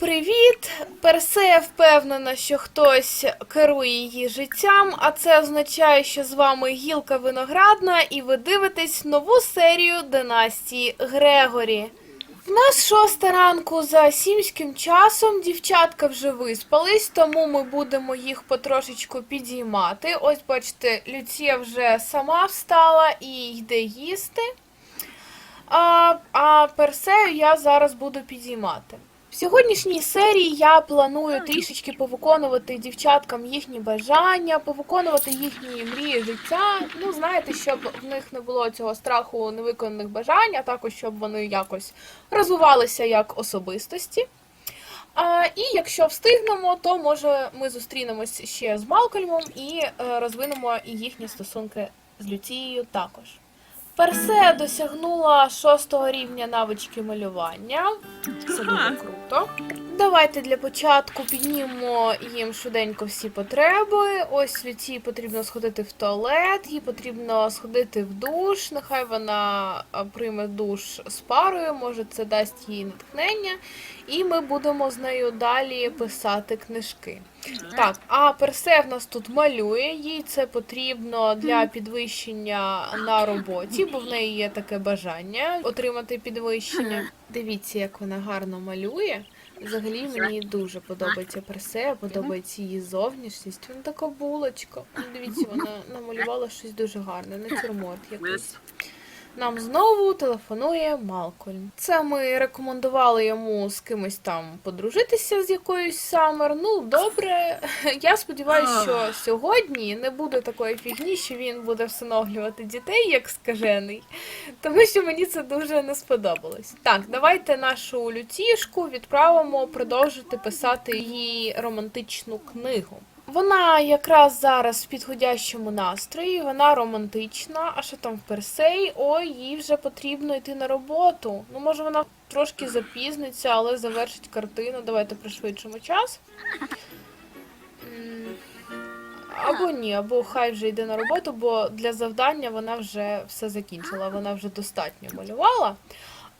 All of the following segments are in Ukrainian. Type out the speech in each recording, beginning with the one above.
привіт! Персея впевнена, що хтось керує її життям, а це означає, що з вами гілка виноградна, і ви дивитесь нову серію династії Грегорі. В нас шоста ранку за сімським часом. Дівчатка вже виспались, тому ми будемо їх потрошечку підіймати. Ось бачите, Люція вже сама встала і йде їсти. А, а Персею я зараз буду підіймати. Сьогоднішній серії я планую трішечки повиконувати дівчаткам їхні бажання, повиконувати їхні мрії життя. Ну, знаєте, щоб в них не було цього страху невиконаних бажань, а також щоб вони якось розвивалися як особистості. А, і якщо встигнемо, то може ми зустрінемось ще з Малкольмом і е, розвинемо їхні стосунки з Люцією також. Персе досягнула шостого рівня навички малювання. Це дуже круто. Давайте для початку піднімемо їм швиденько всі потреби. Ось Люці потрібно сходити в туалет, їй потрібно сходити в душ. Нехай вона прийме душ з парою, може це дасть їй натхнення. І ми будемо з нею далі писати книжки. Так, а Персе в нас тут малює, їй це потрібно для підвищення на роботі, бо в неї є таке бажання отримати підвищення. Дивіться, як вона гарно малює. Взагалі мені дуже подобається Персе, подобається її зовнішність. Вона така булочка. Дивіться, вона намалювала щось дуже гарне, натюрморт якийсь. Нам знову телефонує Малкольм. Це ми рекомендували йому з кимось там подружитися з якоюсь Самер. Ну, добре. Я сподіваюся, що сьогодні не буде такої фігні, що він буде всиноглювати дітей як скажений, тому що мені це дуже не сподобалось. Так, давайте нашу лютішку відправимо продовжити писати її романтичну книгу. Вона якраз зараз в підходящому настрої, вона романтична. А що там в Персей? Ой, їй вже потрібно йти на роботу. Ну, може, вона трошки запізниться, але завершить картину. Давайте пришвидшимо час. Або ні, або хай вже йде на роботу, бо для завдання вона вже все закінчила, вона вже достатньо малювала,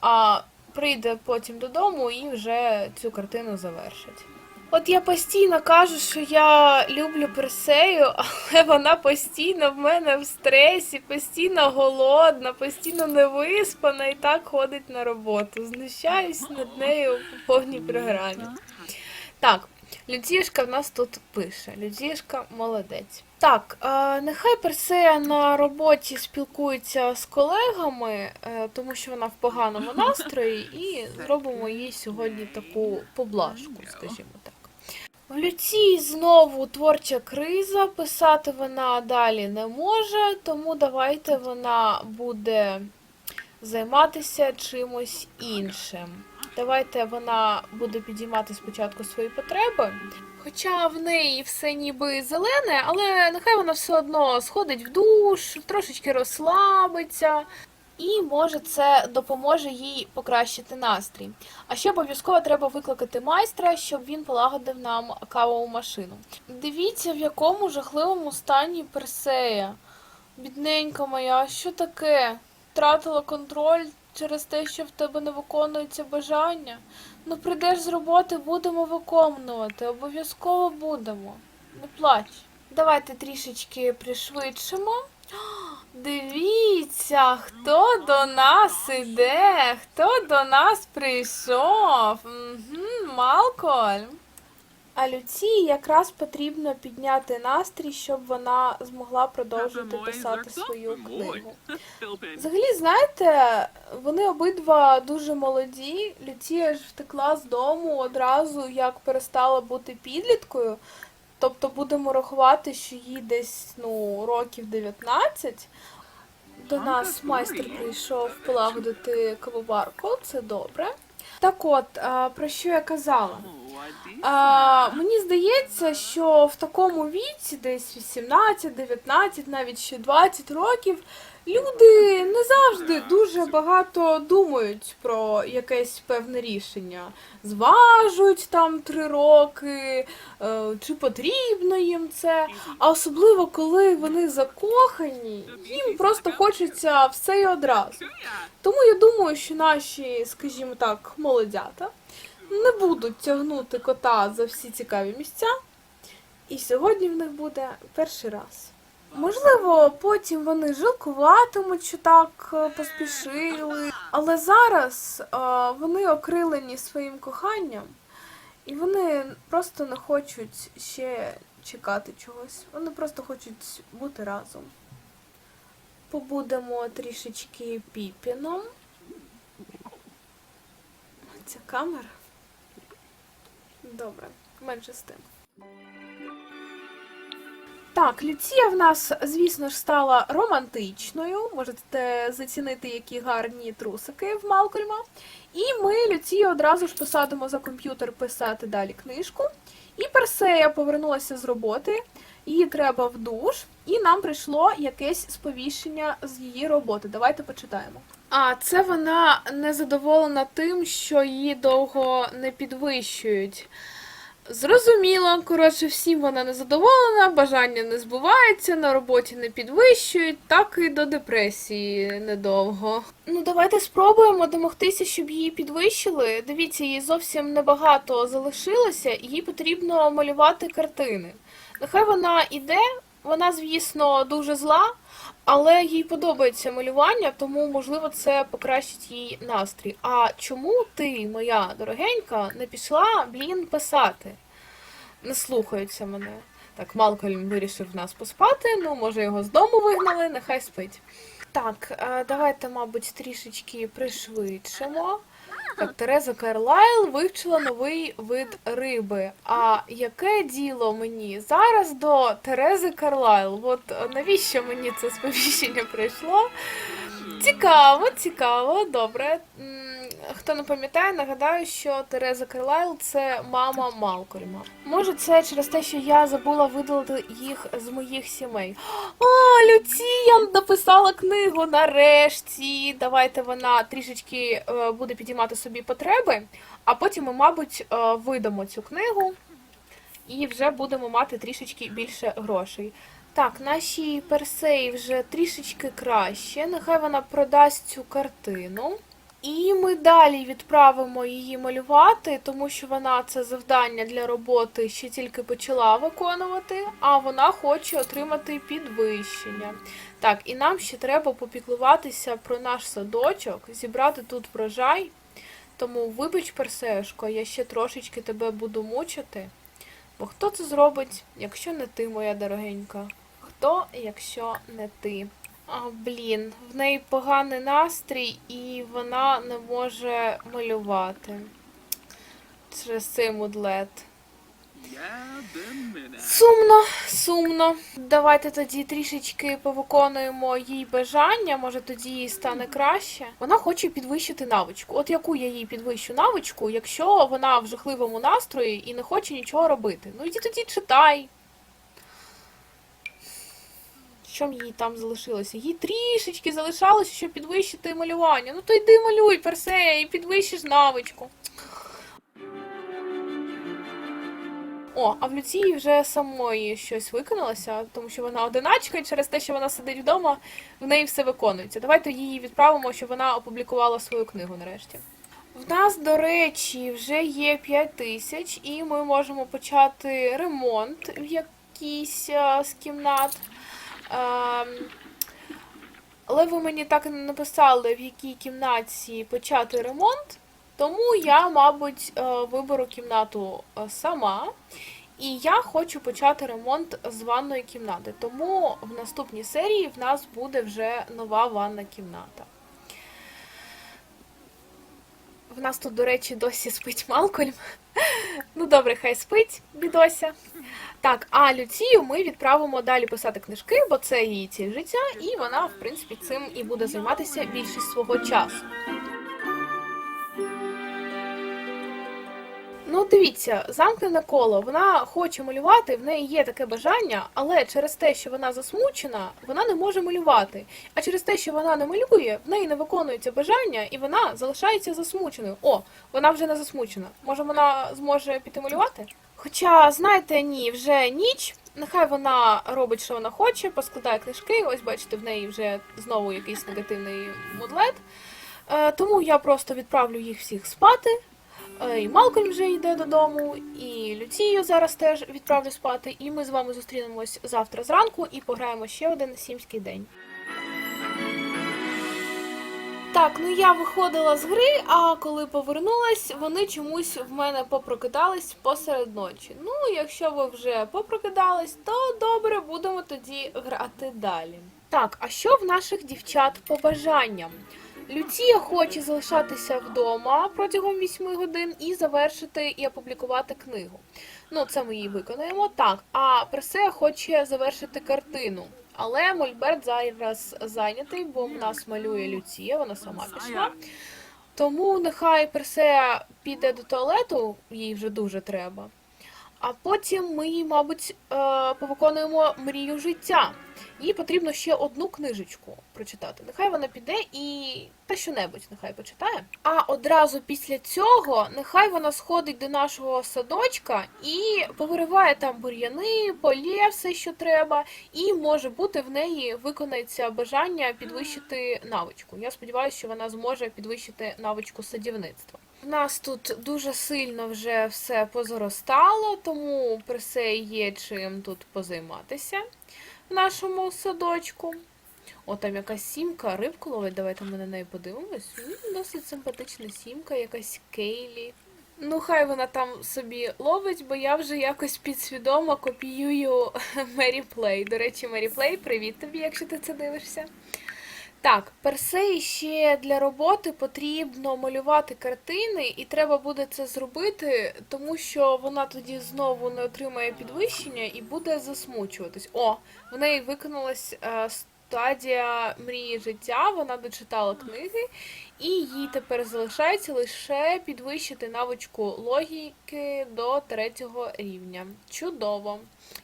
а прийде потім додому і вже цю картину завершить. От я постійно кажу, що я люблю Персею, але вона постійно в мене в стресі, постійно голодна, постійно невиспана і так ходить на роботу. Знущаюсь над нею по повній програмі. Так, Людішка в нас тут пише. Людішка молодець. Так, е, нехай Персея на роботі спілкується з колегами, е, тому що вона в поганому настрої, і зробимо їй сьогодні таку поблажку, скажімо. В Люції знову творча криза, писати вона далі не може, тому давайте вона буде займатися чимось іншим. Давайте вона буде підіймати спочатку свої потреби. Хоча в неї все ніби зелене, але нехай вона все одно сходить в душ, трошечки розслабиться, і може це допоможе їй покращити настрій. А ще обов'язково треба викликати майстра, щоб він полагодив нам кавову машину. Дивіться, в якому жахливому стані Персея. Бідненька моя, що таке? Втратила контроль через те, що в тебе не виконується бажання. Ну, прийдеш з роботи, будемо виконувати. Обов'язково будемо. Не плач. Давайте трішечки пришвидшимо. Дивіться, хто до нас іде, хто до нас прийшов. Угу, Малкольм. А Люці якраз потрібно підняти настрій, щоб вона змогла продовжити писати свою книгу. Взагалі, знаєте, вони обидва дуже молоді. Люція ж втекла з дому одразу, як перестала бути підліткою. Тобто будемо рахувати, що їй десь ну, років 19. До нас майстер прийшов полагодити кавоварку, це добре. Так от, про що я казала? А, мені здається, що в такому віці, десь 18, 19, навіть ще 20 років, люди не завжди дуже багато думають про якесь певне рішення. Зважують там три роки, е, чи потрібно їм це. А особливо, коли вони закохані, їм просто хочеться все і одразу. Тому я думаю, що наші, скажімо так, молодята не будуть тягнути кота за всі цікаві місця. І сьогодні в них буде перший раз. Можливо, потім вони жалкуватимуть, що так е, поспішили. Але зараз е, вони окрилені своїм коханням, і вони просто не хочуть ще чекати чогось. Вони просто хочуть бути разом. Побудемо трішечки піпіном. Ця камера. Добре, менше з тим. Так, Люція в нас, звісно ж, стала романтичною. Можете зацінити, які гарні трусики в Малкольма. І ми Люцію одразу ж посадимо за комп'ютер писати далі книжку. І Персея повернулася з роботи, їй треба в душ, і нам прийшло якесь сповіщення з її роботи. Давайте почитаємо. А це вона незадоволена тим, що її довго не підвищують. Зрозуміло, коротше, всім вона незадоволена, бажання не збуваються, на роботі не підвищують, так і до депресії недовго. Ну, давайте спробуємо домогтися, щоб її підвищили. Дивіться, їй зовсім небагато залишилося, і їй потрібно малювати картини. Нехай вона іде, вона, звісно, дуже зла, але їй подобається малювання, тому, можливо, це покращить їй настрій. А чому ти, моя дорогенька, не пішла, блін, писати? Не слухаються мене. Так, Малкольм вирішив нас поспати, ну, може, його з дому вигнали, нехай спить. Так, е, давайте, мабуть, трішечки пришвидшимо. Так, Тереза Карлайл вивчила новий вид риби. А яке діло мені зараз до Терези Карлайл? От е, навіщо мені це сповіщення прийшло? Цікаво, цікаво, добре. Хто не пам'ятає, нагадаю, що Тереза Карлайл це мама Малкольма. Може, це через те, що я забула видалити їх з моїх сімей. О, Люція написала книгу нарешті. Давайте вона трішечки е, буде підіймати собі потреби, а потім ми, мабуть, е, видамо цю книгу і вже будемо мати трішечки більше грошей. Так, нашій Персеї вже трішечки краще. Нехай вона продасть цю картину. І ми далі відправимо її малювати, тому що вона це завдання для роботи ще тільки почала виконувати, а вона хоче отримати підвищення. Так, і нам ще треба попіклуватися про наш садочок, зібрати тут врожай. Тому вибач, Персешко, я ще трошечки тебе буду мучити. Бо хто це зробить, якщо не ти, моя дорогенька? Хто, якщо не ти? А, блін, в неї поганий настрій, і вона не може малювати через цей мудлет. Сумно, сумно. Давайте тоді трішечки повиконуємо їй бажання, може тоді їй стане краще. Вона хоче підвищити навичку. От яку я їй підвищу навичку, якщо вона в жахливому настрої і не хоче нічого робити? Ну йди тоді читай. Що їй там залишилося? Їй трішечки залишалося, щоб підвищити малювання. Ну то йди малюй, Персея, і підвищиш навичку. О, а в Люції вже самої щось виконалося, тому що вона одиначка, і через те, що вона сидить вдома, в неї все виконується. Давайте її відправимо, щоб вона опублікувала свою книгу нарешті. В нас, до речі, вже є 5 тисяч, і ми можемо почати ремонт в якійсь з кімнат. Ем, але ви мені так не написали, в якій кімнаті почати ремонт, тому я, мабуть, е, виберу кімнату е, сама. І я хочу почати ремонт з ванної кімнати. Тому в наступній серії в нас буде вже нова ванна кімната. В нас тут, до речі, досі спить Малкольм. Ну добре, хай спить, бідося. Так, а Люцію ми відправимо далі писати книжки, бо це її ціль життя, і вона, в принципі, цим і буде займатися більшість свого часу. Ну, дивіться, замкнене коло. Вона хоче малювати, в неї є таке бажання, але через те, що вона засмучена, вона не може малювати. А через те, що вона не малює, в неї не виконується бажання, і вона залишається засмученою. О, вона вже не засмучена. Може, вона зможе піти малювати? Хоча, знаєте, ні, вже ніч. Нехай вона робить, що вона хоче, поскладає книжки. Ось бачите, в неї вже знову якийсь негативний мудлет. Е, тому я просто відправлю їх всіх спати. Е, І Малкольм вже йде додому, і Люцію зараз теж відправлю спати. І ми з вами зустрінемось завтра зранку і пограємо ще один сімський день. Так, ну я виходила з гри, а коли повернулась, вони чомусь в мене попрокидались посеред ночі. Ну, якщо ви вже попрокидались, то добре, будемо тоді грати далі. Так, а що в наших дівчат по бажанням? Люція хоче залишатися вдома протягом 8 годин і завершити і опублікувати книгу. Ну, це ми її виконаємо. Так, а Персея хоче завершити картину. Але Мольберт зараз зайнятий, бо в нас малює Люція, вона сама пішла. Тому нехай Персея піде до туалету, їй вже дуже треба. А потім ми, мабуть, е, повиконуємо мрію життя. Їй потрібно ще одну книжечку прочитати. Нехай вона піде і та що-небудь нехай почитає. А одразу після цього нехай вона сходить до нашого садочка і повириває там бур'яни, полє все, що треба, і може бути в неї виконається бажання підвищити навичку. Я сподіваюся, що вона зможе підвищити навичку садівництва. У нас тут дуже сильно вже все позаростало, тому при все є чим тут позайматися в нашому садочку. О, там якась сімка, рибку ловить. Давайте ми на неї подивимось. Досить симпатична сімка, якась Кейлі. Ну, хай вона там собі ловить, бо я вже якось підсвідомо копіюю Мері Плей. До речі, Мері Плей, привіт тобі, якщо ти це дивишся. Так, персей ще для роботи потрібно малювати картини, і треба буде це зробити, тому що вона тоді знову не отримає підвищення і буде засмучуватись. О, в неї виконалась е, стадія мрії життя, вона дочитала книги, і їй тепер залишається лише підвищити навичку логіки до третього рівня. Чудово!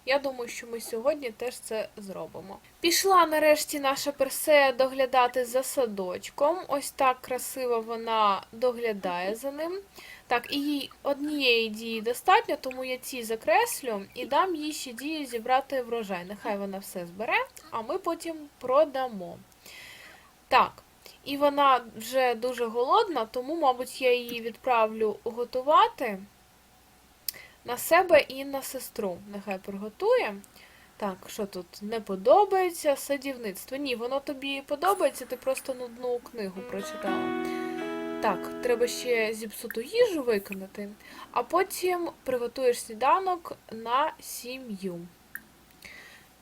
Я думаю, що ми сьогодні теж це зробимо. Пішла нарешті наша Персея доглядати за садочком. Ось так красиво вона доглядає за ним. Так, і їй однієї дії достатньо, тому я ці закреслю і дам їй ще дію зібрати врожай. Нехай вона все збере, а ми потім продамо. Так, і вона вже дуже голодна, тому, мабуть, я її відправлю готувати на себе і на сестру. Нехай приготує. Так, що тут не подобається садівництво? Ні, воно тобі подобається, ти просто нудну книгу прочитала. Так, треба ще зіпсуту їжу виконати, а потім приготуєш сніданок на сім'ю.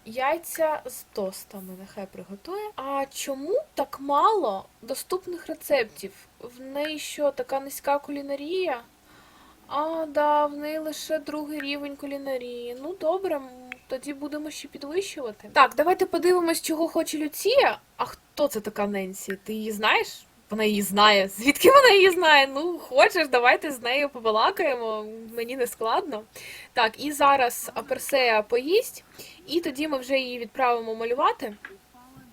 Яйця з тостами нехай приготує. А чому так мало доступних рецептів? В неї що, така низька кулінарія? А, да, в неї лише другий рівень кулінарії. Ну, добре, тоді будемо ще підвищувати. Так, давайте подивимось, чого хоче Люція. А хто це така Ненсі? Ти її знаєш? Вона її знає. Звідки вона її знає? Ну, хочеш, давайте з нею побалакаємо. Мені не складно. Так, і зараз Персея поїсть, і тоді ми вже її відправимо малювати.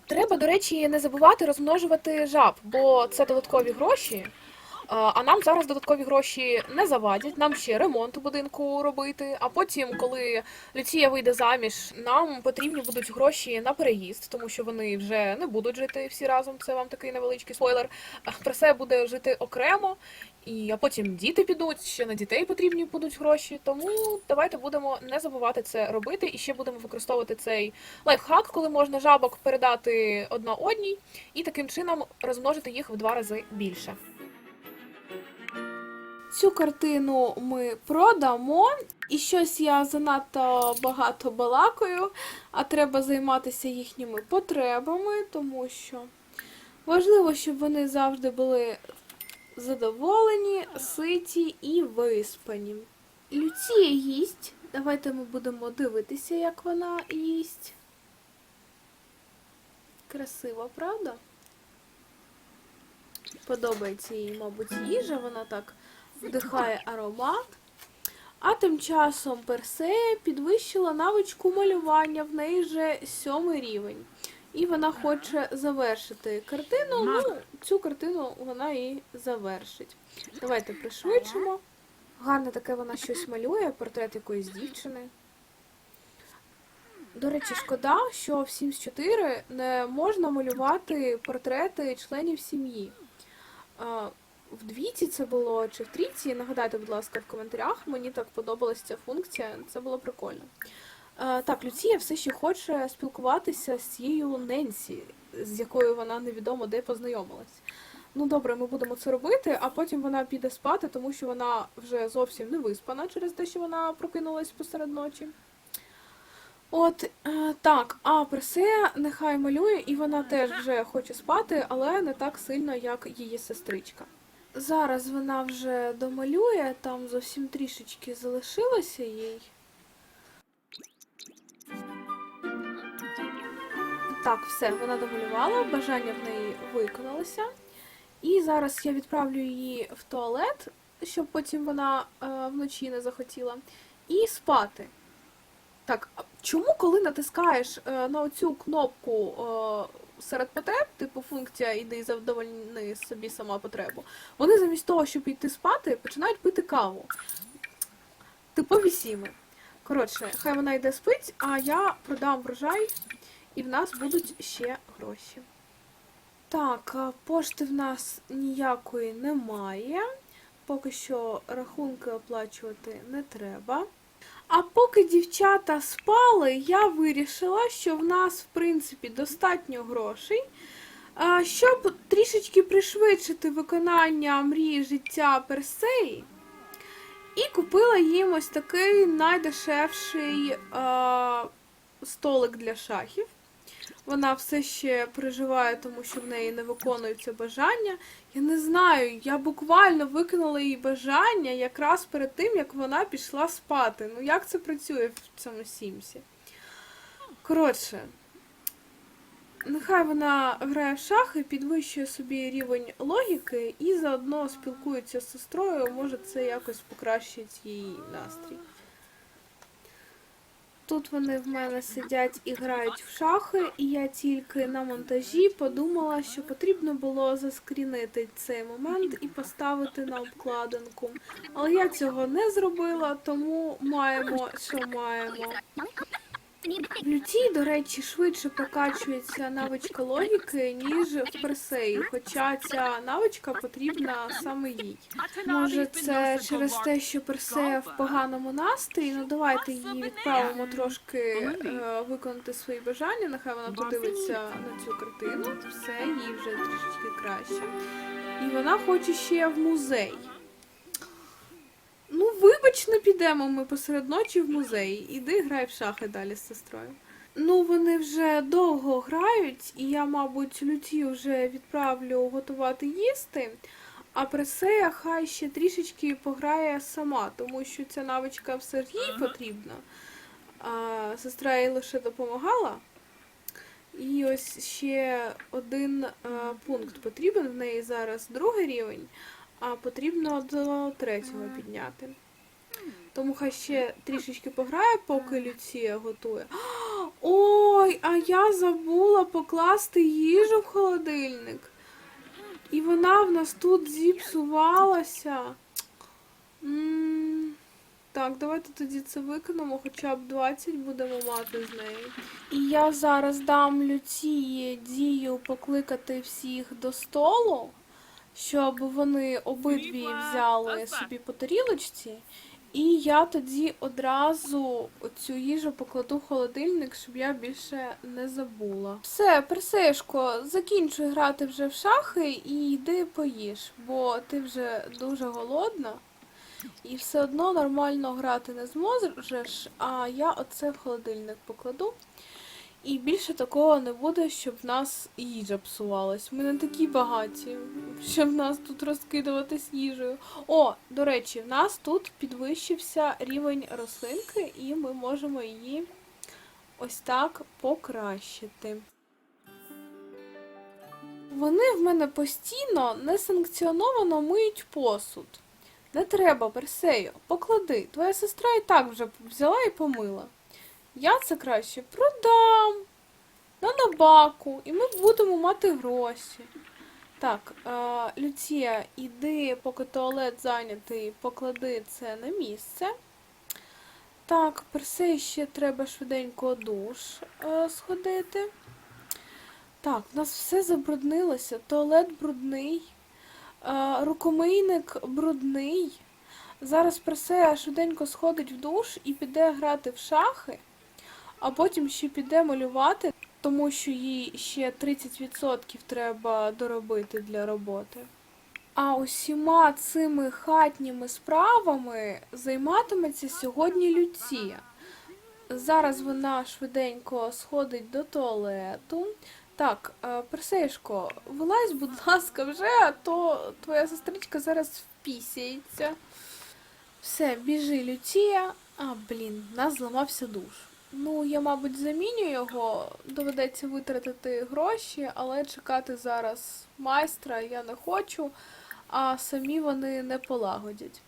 Треба, до речі, не забувати розмножувати жаб, бо це додаткові гроші. А нам зараз додаткові гроші не завадять. Нам ще ремонт у будинку робити. А потім, коли Люція вийде заміж, нам потрібні будуть гроші на переїзд, тому що вони вже не будуть жити всі разом. Це вам такий невеличкий спойлер. Про це буде жити окремо. І а потім діти підуть, ще на дітей потрібні будуть гроші. Тому давайте будемо не забувати це робити. І ще будемо використовувати цей лайфхак, коли можна жабок передати одна одній, і таким чином розмножити їх в два рази більше. Цю картину ми продамо, і щось я занадто багато балакаю, а треба займатися їхніми потребами, тому що важливо, щоб вони завжди були задоволені, ситі і виспані. Люція їсть. Давайте ми будемо дивитися, як вона їсть. Красиво, правда? Подобається їй, мабуть, їжа, вона так вдихає аромат. А тим часом Персея підвищила навичку малювання, в неї вже сьомий рівень. І вона хоче завершити картину. Ну, цю картину вона і завершить. Давайте пришвидшимо. Гарне таке вона щось малює, портрет якоїсь дівчини. До речі, шкода, що в Sims 4 не можна малювати портрети членів сім'ї. А, в двійці це було чи в трійці. Нагадайте, будь ласка, в коментарях. Мені так подобалася ця функція, це було прикольно. Е, так, Люція все ще хоче спілкуватися з цією Ненсі, з якою вона невідомо де познайомилась. Ну добре, ми будемо це робити, а потім вона піде спати, тому що вона вже зовсім не виспана через те, що вона прокинулась посеред ночі. От е, так, а Персея нехай малює, і вона теж вже хоче спати, але не так сильно, як її сестричка. Зараз вона вже домалює, там зовсім трішечки залишилося їй. Так, все, вона домалювала, бажання в неї виконалося. І зараз я відправлю її в туалет, щоб потім вона е, вночі не захотіла, і спати. Так, чому, коли натискаєш е, на оцю кнопку е, серед потреб, типу функція іди і задовольни собі сама потребу, вони замість того, щоб йти спати, починають пити каву. Типові сіми. Коротше, хай вона йде спить, а я продам врожай, і в нас будуть ще гроші. Так, пошти в нас ніякої немає. Поки що рахунки оплачувати не треба. А поки дівчата спали, я вирішила, що в нас, в принципі, достатньо грошей, щоб трішечки пришвидшити виконання мрії життя Персеї. І купила їм ось такий найдешевший е, столик для шахів. Вона все ще переживає, тому що в неї не виконуються бажання. Я не знаю, я буквально викинула їй бажання якраз перед тим, як вона пішла спати. Ну як це працює в цьому Сімсі? Коротше, нехай вона грає в шахи, підвищує собі рівень логіки і заодно спілкується з сестрою, може це якось покращить її настрій. Тут вони в мене сидять і грають в шахи, і я тільки на монтажі подумала, що потрібно було заскрінити цей момент і поставити на обкладинку. Але я цього не зробила, тому маємо, що маємо. В до речі, швидше прокачується навичка логіки, ніж в персеї, хоча ця навичка потрібна саме їй. Може, це через те, що Персея в поганому настрої. Ну давайте її відправимо трошки е, виконати свої бажання. Нехай вона подивиться на цю картину. Все, їй вже трішечки краще. І вона хоче ще в музей. Вибач, не підемо ми посеред ночі в музей. Іди грай в шахи далі з сестрою. Ну, вони вже довго грають, і я, мабуть, люті вже відправлю готувати їсти. А Пресея хай ще трішечки пограє сама, тому що ця навичка все ж їй потрібна. А сестра їй лише допомагала. І ось ще один е, пункт потрібен. В неї зараз другий рівень, а потрібно до третього підняти. Тому хай ще трішечки пограє, поки Люція готує. Ой, а я забула покласти їжу в холодильник. І вона в нас тут зіпсувалася. М, Так, давайте тоді це виконемо, хоча б 20 будемо мати з неї. І я зараз дам Люції дію покликати всіх до столу, щоб вони обидві взяли собі по тарілочці. І я тоді одразу цю їжу покладу в холодильник, щоб я більше не забула. Все, Персишко, закінчуй грати вже в шахи і йди поїж, бо ти вже дуже голодна. І все одно нормально грати не зможеш, а я оце в холодильник покладу. І більше такого не буде, щоб в нас їжа псувалась. Ми не такі багаті, щоб в нас тут розкидуватись їжею. О, до речі, в нас тут підвищився рівень рослинки, і ми можемо її ось так покращити. Вони в мене постійно несанкціоновано миють посуд. Не треба, Персею, поклади. Твоя сестра і так вже взяла і помила. Я це краще продам на набаку, і ми будемо мати гроші. Так, е, Люція, іди, поки туалет зайнятий, поклади це на місце. Так, Персей ще треба швиденько душ е, сходити. Так, у нас все забруднилося, туалет брудний. Е, рукомийник брудний. Зараз Персея швиденько сходить в душ і піде грати в шахи, а потім ще піде малювати, тому що їй ще 30% треба доробити для роботи. А усіма цими хатніми справами займатиметься сьогодні Люція. Зараз вона швиденько сходить до туалету. Так, е, вилазь, будь ласка, вже, а то твоя сестричка зараз впісяється. Все, біжи, Люція. А, блін, нас зламався душ. Ну, я, мабуть, заміню його, доведеться витратити гроші, але чекати зараз майстра я не хочу, а самі вони не полагодять.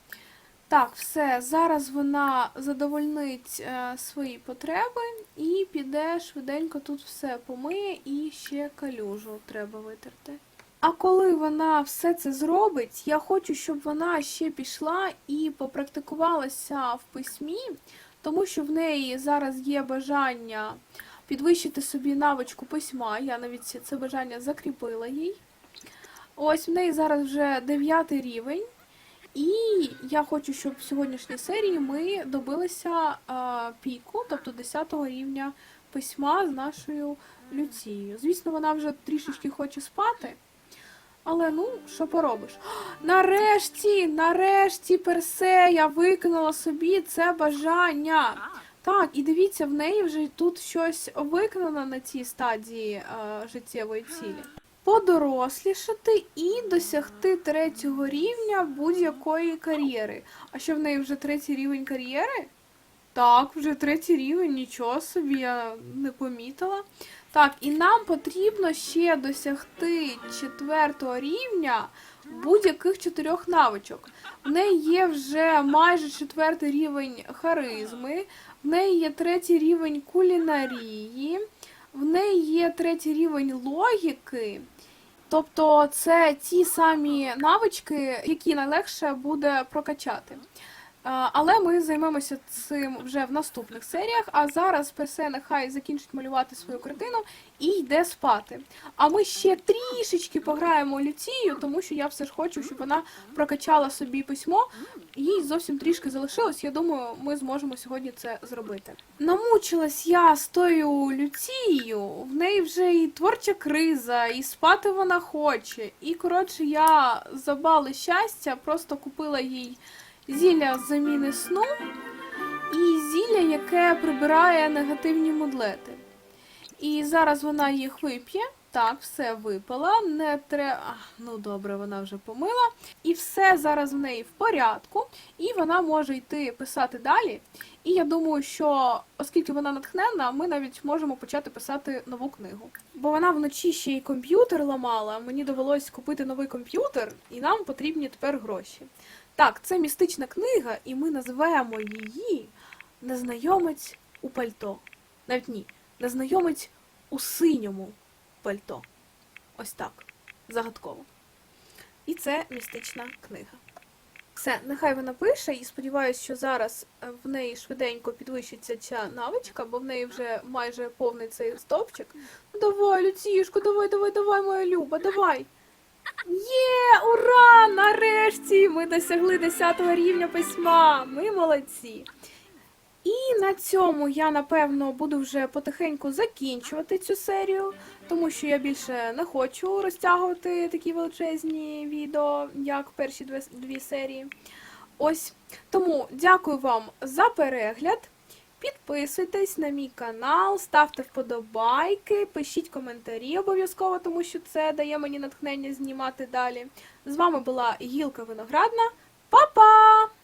Так, все, зараз вона задовольнить е, свої потреби і піде швиденько тут все помиє і ще калюжу треба витерти. А коли вона все це зробить, я хочу, щоб вона ще пішла і попрактикувалася в письмі, тому що в неї зараз є бажання підвищити собі навичку письма. Я навіть це бажання закріпила їй. Ось в неї зараз вже дев'ятий рівень. І я хочу, щоб в сьогоднішній серії ми добилися піку, тобто 10 рівня письма з нашою Люцією. Звісно, вона вже трішечки хоче спати. Але ну, що поробиш? Нарешті, нарешті, Персея виконала собі це бажання. Так, і дивіться, в неї вже тут щось виконано на цій стадії е, життєвої цілі. Подорослішати і досягти третього рівня будь-якої кар'єри. А що в неї вже третій рівень кар'єри? Так, вже третій рівень, нічого собі, я не помітила. Так, і нам потрібно ще досягти четвертого рівня будь-яких чотирьох навичок. В неї є вже майже четвертий рівень харизми, в неї є третій рівень кулінарії, в неї є третій рівень логіки. Тобто це ті самі навички, які найлегше буде прокачати. Але ми займемося цим вже в наступних серіях. А зараз Персе нехай закінчить малювати свою картину і йде спати. А ми ще трішечки пограємо Люцію, тому що я все ж хочу, щоб вона прокачала собі письмо. Їй зовсім трішки залишилось. Я думаю, ми зможемо сьогодні це зробити. Намучилась я з тою Люцією. В неї вже і творча криза, і спати вона хоче. І коротше, я за бали щастя просто купила їй зілля заміни сну і зілля, яке прибирає негативні мудлети. І зараз вона їх вип'є. Так, все випила. Не треба. Ну добре, вона вже помила. І все зараз в неї в порядку, і вона може йти писати далі. І я думаю, що оскільки вона натхненна, ми навіть можемо почати писати нову книгу. Бо вона вночі ще й комп'ютер ламала. Мені довелось купити новий комп'ютер, і нам потрібні тепер гроші. Так, це містична книга, і ми називаємо її Незнайомець у пальто. Навіть ні, незнайомець у синьому пальто. Ось так. Загадково. І це містична книга. Все, нехай вона пише, і сподіваюся, що зараз в неї швиденько підвищиться ця навичка, бо в неї вже майже повний цей стовпчик. Ну давай, Люцішко, давай, давай, давай, моя Люба, давай. Є, ура! Нарешті ми досягли 10 рівня письма. Ми молодці. І на цьому я напевно буду вже потихеньку закінчувати цю серію, тому що я більше не хочу розтягувати такі величезні відео, як перші дві, серії. Ось тому дякую вам за перегляд. Підписуйтесь на мій канал, ставте вподобайки, пишіть коментарі обов'язково, тому що це дає мені натхнення знімати далі. З вами була Гілка Виноградна. Па-па!